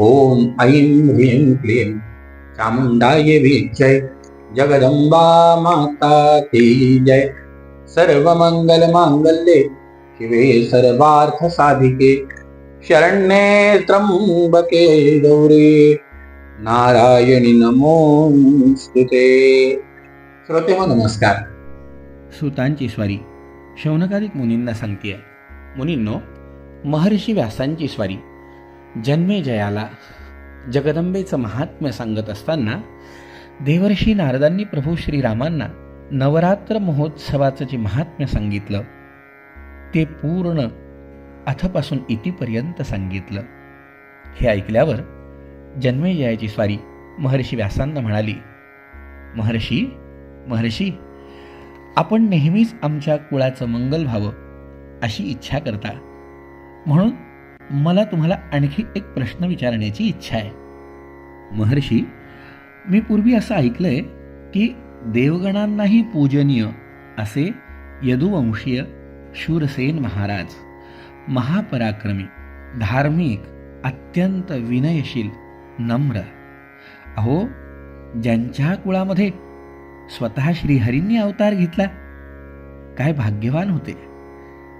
ॐ ऐं ह्रीं क्लीं। चामुण्डाय विजय जगदंबा माता की जय। सर्वमङ्गलमाङ्गल्ये शिवे सर्वार्थसाधिके। शरण्ये त्र्यम्बके गौरे। नारायणी नमोस्तुते श्रोते हो नमस्कार। सुतांची स्वारी शौनकारिक मुनींना सांगते मुनींनो महर्षी व्यासांची स्वारी जन्मे जयाला जगदंबेचं महात्म्य सांगत असताना देवर्षी नारदांनी प्रभू श्रीरामांना नवरात्र महोत्सवाचं जे महात्म्य सांगितलं ते पूर्ण अथपासून इतिपर्यंत सांगितलं. हे ऐकल्यावर जन्मेजयाची स्वारी महर्षी व्यासांना म्हणाली महर्षी महर्षी आपण नेहमीच आमच्या कुळाचं मंगल व्हावं अशी इच्छा करता. म्हणून मला तुम्हाला आणखी एक प्रश्न विचारण्याची इच्छा आहे. महर्षी मी पूर्वी असं ऐकलंय की देवगणांनाही पूजनीय असे यदुवंशीय शूरसेन महाराज महापराक्रमी धार्मिक अत्यंत विनयशील नम्र. अहो ज्यांच्या कुळामध्ये स्वतः श्रीहरींनी अवतार घेतला काय भाग्यवान होते.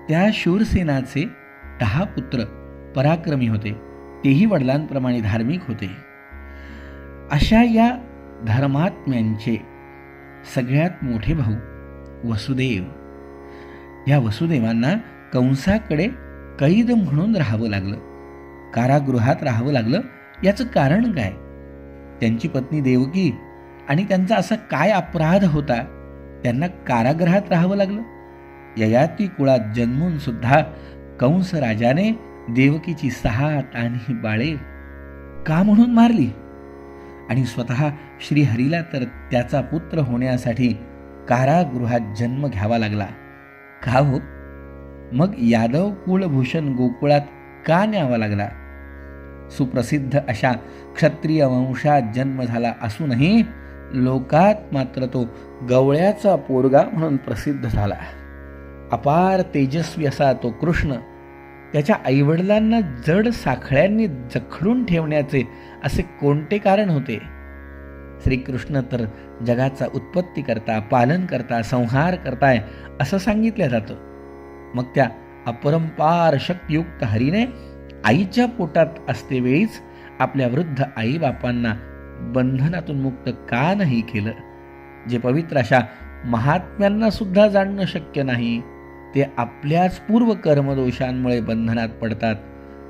त्या शूरसेनाचे दहा पुत्र पराक्रमी होते. तेही वडिलांप्रमाणे धार्मिक होते. अशा या धर्मात्म्यांचे सगळ्यात मोठे भाऊ वसुदेव. या वसुदेवांना कंसाकडे कैद म्हणून राहावं लागलं. कारागृहात राहावं लागलं. याचं कारण काय? त्यांची पत्नी देवकी आणि त्यांचा असा काय अपराध होता? त्यांना कारागृहात राहावं लागलं. ययाती कुळात जन्मून सुद्धा कंस राजाने देवकीची सहा आणि बाळे का म्हणून मारली? आणि स्वतः श्रीहरीला तर त्याचा पुत्र होण्यासाठी कारागृहात जन्म घ्यावा लागला. का हो? मग यादव कुलभूषण गोकुळात का न्यावा लागला? सुप्रसिद्ध अशा क्षत्रिय वंशात जन्म झाला असूनही लोकात मात्र तो गवळ्याचा पोरगा म्हणून प्रसिद्ध झाला. अपार तेजस्वी असा तो कृष्ण त्याच्या आईवडिलांना जड साखळ्यांनी जखडून ठेवण्याचे असे कोणते कारण होते? श्रीकृष्ण तर जगाचा उत्पत्ती करता पालन करता संहार करताय असं सांगितलं जातं. मग त्या अपरंपार शक्तियुक्त हरीने आईच्या पोटात असते वेळीच आपल्या वृद्ध आईबापांना बंधनातून मुक्त का नाही केलं? जे पवित्र अशा महात्म्यांना सुद्धा जाणणं शक्य नाही. ते आपल्याच पूर्व कर्मदोषांमुळे बंधनात पडतात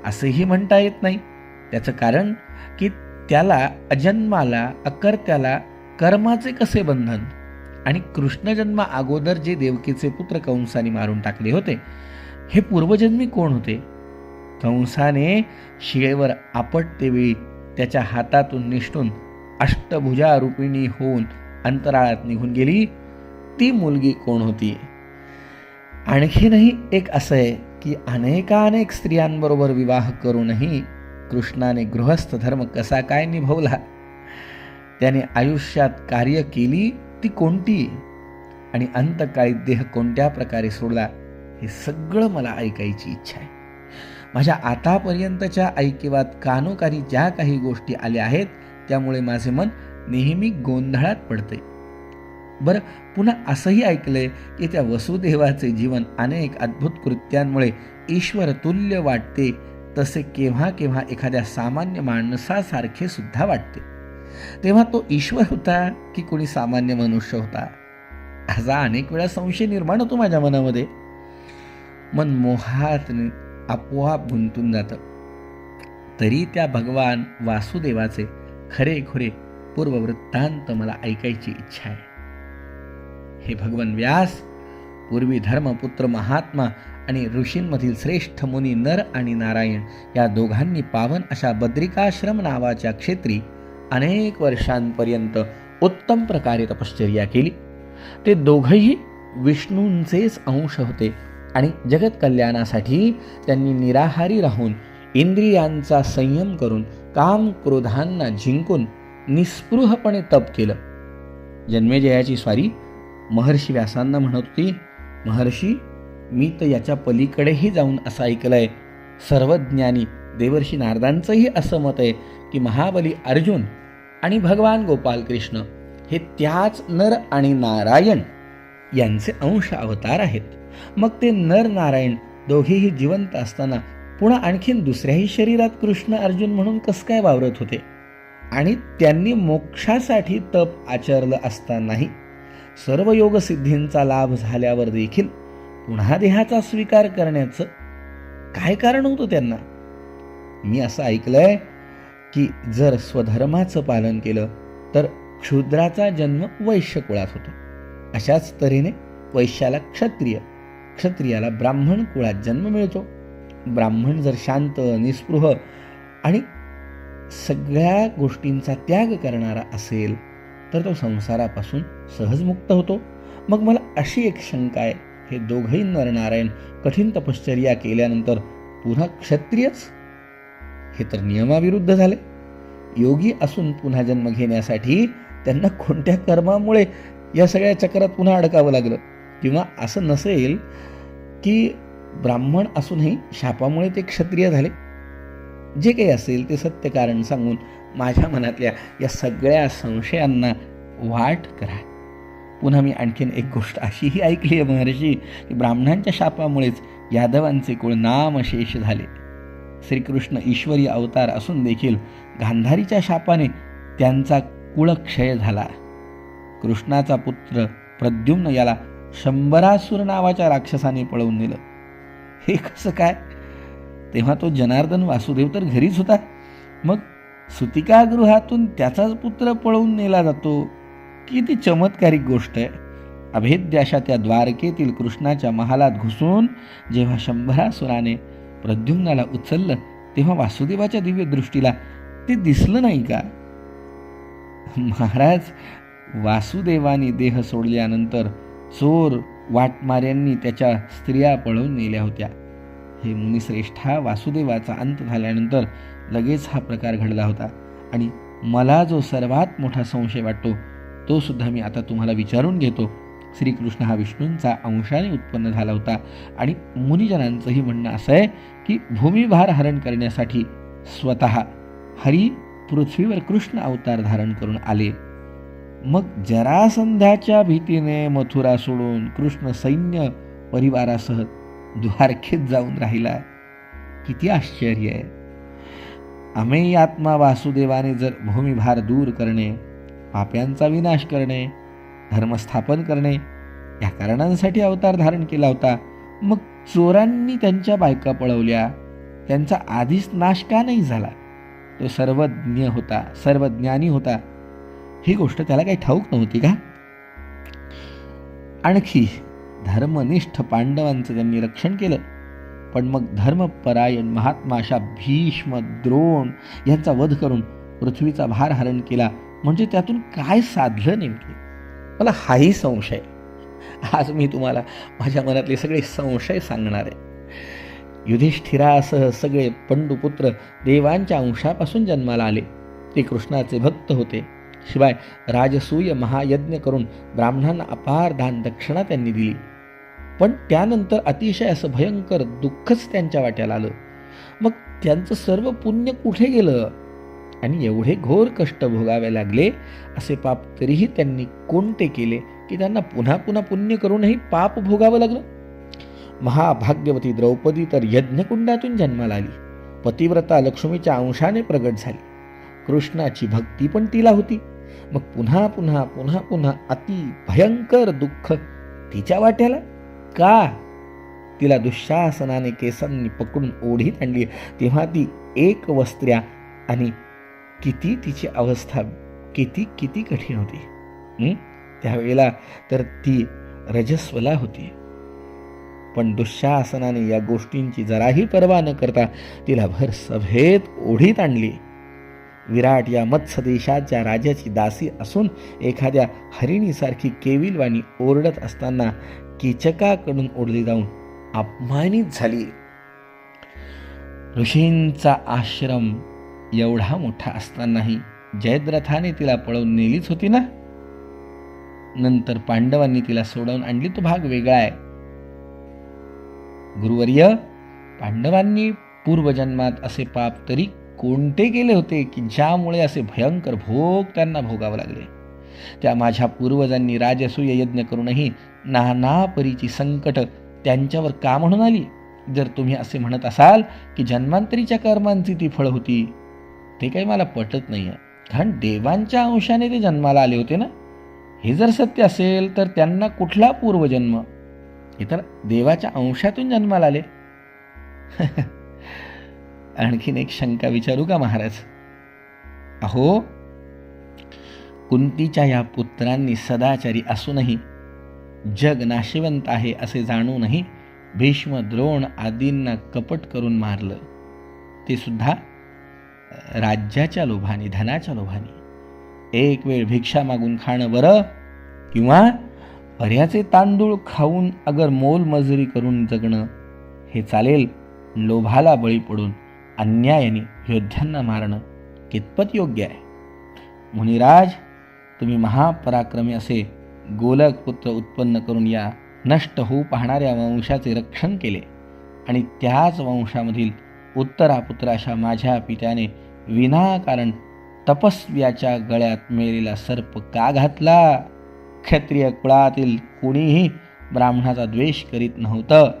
असंही म्हणता येत नाही. त्याचं कारण की त्याला अजन्माला अकर्त्याला कर्माचे कसे बंधन? आणि कृष्णजन्मा अगोदर जे देवकीचे पुत्र कंसाने मारून टाकले होते हे पूर्वजन्मी कोण होते? कंसाने शिळेवर आपटतेवेळी त्याच्या हातातून निष्ठून अष्टभुजा रूपिणी होऊन अंतराळात निघून गेली. ती मुलगी कोण होती? आणखीनही एक असं आहे की अनेकानेक स्त्रियांबरोबर विवाह करूनही कृष्णाने गृहस्थ धर्म कसा काय निभवला? त्याने आयुष्यात कार्य केली ती कोणती? आणि अंतकाळी देह कोणत्या प्रकारे सोडला? हे सगळं मला ऐकायची इच्छा आहे. माझ्या आतापर्यंतच्या ऐकिवात कानोकारी ज्या काही गोष्टी आल्या आहेत त्यामुळे माझे मन नेहमी गोंधळात पडते बरं पुन्हा असंही ऐकलंय की त्या वसुदेवाचे जीवन अनेक अद्भुत कृत्यांमुळे ईश्वर तुल्य वाटते तसे केव्हा केव्हा एखाद्या सामान्य माणसासारखे सुद्धा वाटते. तेव्हा तो ईश्वर होता की कोणी सामान्य मनुष्य होता? असा अनेक वेळा संशय निर्माण होतो माझ्या मनामध्ये. मन मोहात आपोआप गुंतून जातं. तरी त्या भगवान वासुदेवाचे खरे खुरे पूर्ववृत्तांत मला ऐकायची इच्छा आहे. हे भगवान व्यास पूर्वी धर्मपुत्र महात्मा आणि ऋषींमधील श्रेष्ठ मुनी नर आणि नारायण या दोघांनी पावन अशा बद्रिकाश्रम नावाच्या क्षेत्री अनेक वर्षांपर्यंत उत्तम प्रकारे तपश्चर्या केली. ते दोघंही विष्णूंचेच अंश होते आणि जगत कल्याणासाठी त्यांनी निराहारी राहून इंद्रियांचा संयम करून काम क्रोधांना जिंकून निस्पृहपणे तप केलं. जन्मेजयाची स्वारी महर्षी व्यासांना म्हणत होती महर्षी मी तर याच्या पलीकडेही जाऊन असं ऐकलं आहे सर्वज्ञानी देवर्षी नारदांचंही असं मत आहे की महाबली अर्जुन आणि भगवान गोपाल कृष्ण हे त्याच नर आणि नारायण यांचे अंश अवतार आहेत. मग ते नर नारायण दोघेही जिवंत असताना पुन्हा आणखीन दुसऱ्याही शरीरात कृष्ण अर्जुन म्हणून कसं काय वावरत होते? आणि त्यांनी मोक्षासाठी तप आचरलं असतानाही सर्व योगसिद्धींचा लाभ झाल्यावर देखील पुन्हा देहाचा स्वीकार करण्याचं काय कारण होतं त्यांना? मी असं ऐकलंय की जर स्वधर्माचं पालन केलं तर क्षुद्राचा जन्म वैश्य कुळात होतो. अशाच तऱ्हेने वैश्याला क्षत्रिय क्षत्रियाला ब्राह्मण कुळात जन्म मिळतो. ब्राह्मण जर शांत निस्पृह आणि सगळ्या गोष्टींचा त्याग करणारा असेल तर तो संसारापासून सहज मुक्त होतो. मग मला अशी एक शंका आहे. हे दोघंही नरनारायण कठीण तपश्चर्या केल्यानंतर पुन्हा क्षत्रियच? हे तर नियमाविरुद्ध झाले. योगी असून पुन्हा जन्म घेण्यासाठी त्यांना कोणत्या कर्मामुळे या सगळ्या चक्रात पुन्हा अडकावं लागलं? किंवा असं नसेल की ब्राह्मण असूनही शापामुळे ते क्षत्रिय झाले? जे काही असेल ते सत्य कारण सांगून माझ्या मनातल्या या सगळ्या संशयांना वाट करा. पुन्हा मी आणखीन एक गोष्ट अशीही ऐकली आहे महर्षी की ब्राह्मणांच्या शापामुळेच यादवांचे कुळ नामशेष झाले. श्रीकृष्ण ईश्वरी अवतार असून देखील गांधारीच्या शापाने त्यांचा कुळक्षय झाला. कृष्णाचा पुत्र प्रद्युम्न याला शंभरासूर नावाच्या राक्षसाने पळवून नेलं. हे कसं काय? तेव्हा तो जनार्दन वासुदेव तर घरीच होता. मग सुतिकागृहातून त्याचाच पुत्र पळवून नेला जातो. किती चमत्कारिक गोष्ट आहे. अभेद्याशा त्या द्वारकेतील कृष्णाच्या महालात घुसून जेव्हा शंभरासुराने प्रद्युम्नाला उचललं तेव्हा वासुदेवाच्या दिव्य दृष्टीला ते दिसलं नाही का? महाराज वासुदेवानी देह सोडल्यानंतर चोर वाटमाऱ्यांनी त्याच्या स्त्रिया पळवून नेल्या होत्या. हे मुनिश्रेष्ठा वासुदेवाचा अंत झाल्यानंतर लगेच हा प्रकार घडला होता. आणि मला जो सर्वात मोठा संशय वाटतो तो सुद्धा मी आता तुम्हाला विचारून घेतो. श्रीकृष्ण हा विष्णूंचा अंशाने उत्पन्न झाला होता. आणि मुनिजनांचंही म्हणणं असं आहे की भूमिभार हरण करण्यासाठी स्वतः हरी पृथ्वीवर कृष्ण अवतार धारण करून आले. मग जरासंध्याच्या भीतीने मथुरा सोडून कृष्ण सैन्य परिवारासह द्वारकेत जाऊन राहिला. किती आश्चर्य आहे. अमेय आत्मा वासुदेवाने जर भूमिभार दूर करणे पाप्यांचा विनाश करणे धर्मस्थापन करणे या कारणांसाठी अवतार धारण केला होता. मग चोरांनी त्यांच्या बायका पळवल्या. त्यांचा आधीच नाश का नाही झाला? तो सर्वज्ञ होता सर्वज्ञानी होता. ही गोष्ट त्याला काही ठाऊक नव्हती का? आणखी धर्मनिष्ठ पांडवांचं त्यांनी रक्षण केलं. पण मग धर्मपरायण महात्मा अशा भीष्म द्रोण यांचा वध करून पृथ्वीचा भार हरण केला. म्हणजे त्यातून काय साधलं नेमके? मला हाही संशय. आज मी तुम्हाला माझ्या मनातले सगळे संशय सांगणार आहे. युधिष्ठिरासह सगळे पंडुपुत्र देवांच्या अंशापासून जन्माला आले. ते कृष्णाचे भक्त होते. शिवाय राजसूय महायज्ञ करून ब्राह्मणांना अपार दान दक्षिणा त्यांनी दिली. पण त्यानंतर अतिशय असं भयंकर दुःखच त्यांच्या वाट्याला आलं. मग त्यांचं सर्व पुण्य कुठे गेलं? आणि एवढे घोर कष्ट भोगावे लागले असे पाप तरीही त्यांनी कोणते केले की त्यांना पुन्हा पुन्हा पुण्य करूनही पाप भोगावं लागलं? महाभाग्यवती द्रौपदी तर यज्ञकुंडातून जन्माला आली. पतिव्रता लक्ष्मीच्या अंशाने प्रगट झाली. कृष्णाची भक्ती पण तिला होती. मग पुन्हा पुन्हा पुन्हा पुन्हा अति भयंकर दुःख तिच्या वाट्याला का? तिला दुःशासनाने केसांनी पकडून ओढीत आणली. तेव्हा ती एक वस्त्र्या आणि किती तिची अवस्था किती किती कठीण होती. त्यावेळेला तर ती रजस्वला होती. पण दुःशासनाने या गोष्टींची जराही पर्वा न करता तिला भर सभेत ओढीत आणली. विराट या मत्स्य देशाच्या राजाची दासी असून एखाद्या हरिणीसारखी केविलवाणी ओरडत असताना कीचकाकडून ओढली जाऊन अपमानित झाली. ऋषींचा आश्रम एवढा मोठा असतानाही जयद्रथाने तिला पळवून नेलीच होती ना? नंतर पांडवांनी तिला सोडवून आणली. तो भाग वेगळा आहे. गुरुवर्य पांडवांनी पूर्वजन्मात असे पाप तरी कोणते केले होते की ज्यामुळे असे भयंकर भोग त्यांना भोगावे लागले? त्या माझ्या पूर्वजांनी राजसूय यज्ञ करूनही नाना परीची संकट त्यांच्यावर का म्हणून आली? जर तुम्ही असे म्हणत असाल की जन्मांतरीच्या कर्मांची ती फळ होती ते काही मला पटत नाही आहे कारण देवांच्या अंशाने ते जन्माला आले होते ना? हे जर सत्य असेल तर त्यांना कुठला पूर्वजन्म? हे तर देवाच्या अंशातून जन्माला आले. आणखीन एक शंका विचारू का महाराज? अहो कुंतीच्या या पुत्रांनी सदाचारी असूनही जग नाशिवंत आहे असे जाणूनही भीष्म द्रोण आदींना कपट करून मारलं. ते सुद्धा राज्याच्या लोभाने धनाच्या लोभाने. एक वेळ भिक्षा मागून खाणं बरं किंवा पर्याचे तांदूळ खाऊन अगर मोलमजुरी करून जगणं हे चालेल. लोभाला बळी पडून अन्यायाने योद्ध्यांना मारणं कितपत योग्य आहे? मुनिराज तुम्ही महापराक्रमी असे गोलक पुत्र उत्पन्न करून या नष्ट होऊ पाहणाऱ्या वंशाचे रक्षण केले. आणि त्याच वंशामधील उत्तरापुत्र अशा माझ्या पित्याने विनाकारण तपस्व्याच्या गळ्यात मेलेला सर्प का घातला? क्षत्रिय कुळातील कोणीही ब्राह्मणाचा द्वेष करीत नव्हतं.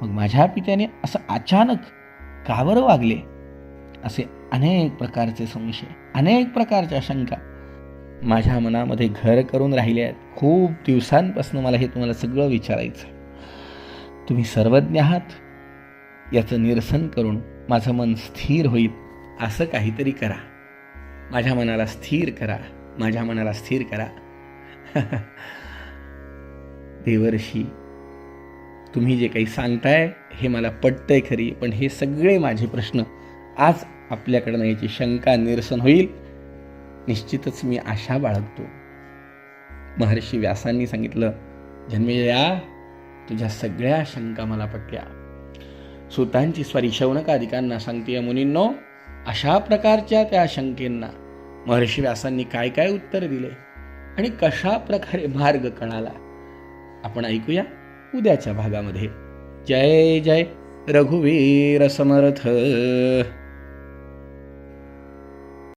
मग माझ्या पित्याने असं अचानक का बरं वागले? असे अनेक प्रकारचे संशय अनेक प्रकारच्या शंका माझ्या मनामध्ये घर करून राहिले आहेत. खूप दिवसांपासून मला हे तुम्हाला सगळं विचारायचं तुम्ही सर्वज्ञ आहात. याचं निरसन करून माझं मन स्थिर होईल. असं काहीतरी करा. माझ्या मनाला स्थिर करा. माझ्या मनाला स्थिर करा. देवर्षी तुम्ही जे काही सांगताय हे मला पटतंय खरी पण हे सगळे माझे प्रश्न आज आपल्याकडनं याची शंका निरसन होईल. निश्चितच मी आशा बाळगतो. महर्षी व्यासांनी सांगितलं जन्मेजया तुझ्या सगळ्या शंका मला पटल्या. सुतांची स्वारी शौनकाधिकांना सांगते मुनींनो अशा प्रकारच्या त्या शंकेंना. महर्षी व्यासांनी काय काय उत्तर दिले आणि कशा प्रकारे मार्ग कळाला आपण ऐकूया उद्याच्या भागामध्ये. जय जय. रघुवीर समर्थ.